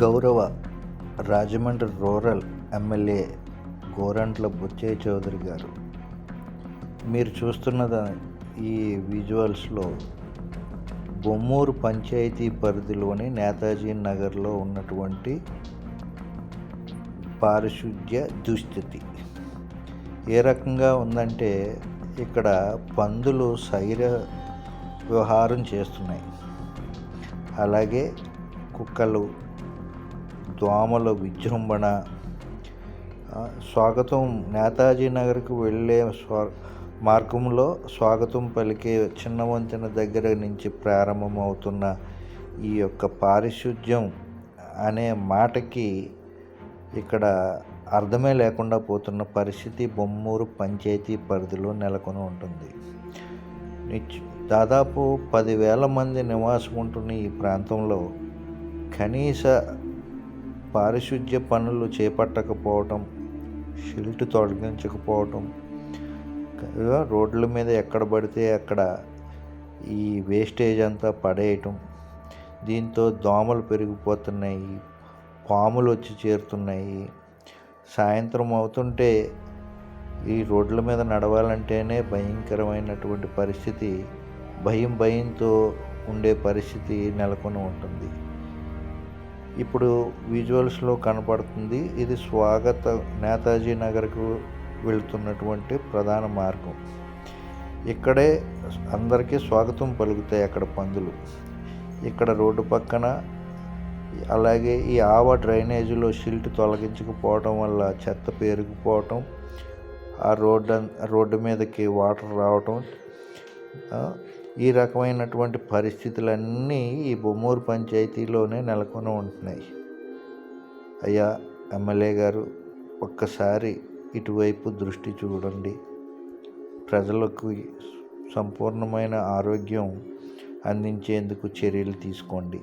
గౌరవ Rajahmundry rural MLA Gorantla Butchaiah Chowdary గారు మీరు చూస్తున్న ఈ విజువల్స్లో బొమ్మూరు పంచాయతీ పరిధిలోని నేతాజీ నగర్లో ఉన్నటువంటి పారిశుద్ధ్య దుస్థితి. ఏ రకంగా ఉందంటే ఇక్కడ పందులు శైర వ్యవహారం చేస్తున్నాయి. అలాగే కుక్కలు దోమల విజృంభణ. స్వాగతం నేతాజీ నగర్కు వెళ్ళే స్వా మార్గంలో స్వాగతం పలికే చిన్న వంతెన దగ్గర నుంచి ప్రారంభమవుతున్న ఈ యొక్క పారిశుద్ధ్యం అనే మాటకి ఇక్కడ అర్థమే లేకుండా పోతున్న పరిస్థితి బొమ్మూరు పంచాయతీ పరిధిలో నెలకొని ఉంటుంది. దాదాపు పదివేల మంది నివాసం ఉంటున్న ఈ ప్రాంతంలో కనీస పారిశుద్ధ్య పనులు చేపట్టకపోవటం షిల్ట్ తొలగించకపోవటం రోడ్ల మీద ఎక్కడ పడితే అక్కడ ఈ వేస్టేజ్ అంతా పడేయటం దీంతో దోమలు పెరిగిపోతున్నాయి పాములు వచ్చి చేరుతున్నాయి. సాయంత్రం అవుతుంటే ఈ రోడ్ల మీద నడవాలంటేనే భయంకరమైనటువంటి పరిస్థితి భయం భయంతో ఉండే పరిస్థితి నెలకొని ఉంటుంది. ఇప్పుడు విజువల్స్లో కనపడుతుంది. ఇది స్వాగత నేతాజీ నగర్కు వెళుతున్నటువంటి ప్రధాన మార్గం. ఇక్కడే అందరికీ స్వాగతం పలుకుతాయి అక్కడ పందులు. ఇక్కడ రోడ్డు పక్కన అలాగే ఈ ఆవ డ్రైనేజీలో షిల్ట్ తొలగించకపోవడం వల్ల చెత్త పేరుకుపోవటం ఆ రోడ్డు రోడ్డు మీదకి వాటర్ రావటం ఈ రకమైనటువంటి పరిస్థితులన్నీ ఈ బొమ్మూరు పంచాయతీలోనే నెలకొని ఉంటున్నాయి. అయ్యా ఎమ్మెల్యే గారు ఒక్కసారి ఇటువైపు దృష్టి చూడండి. ప్రజలకు సంపూర్ణమైన ఆరోగ్యం అందించేందుకు చర్యలు తీసుకోండి.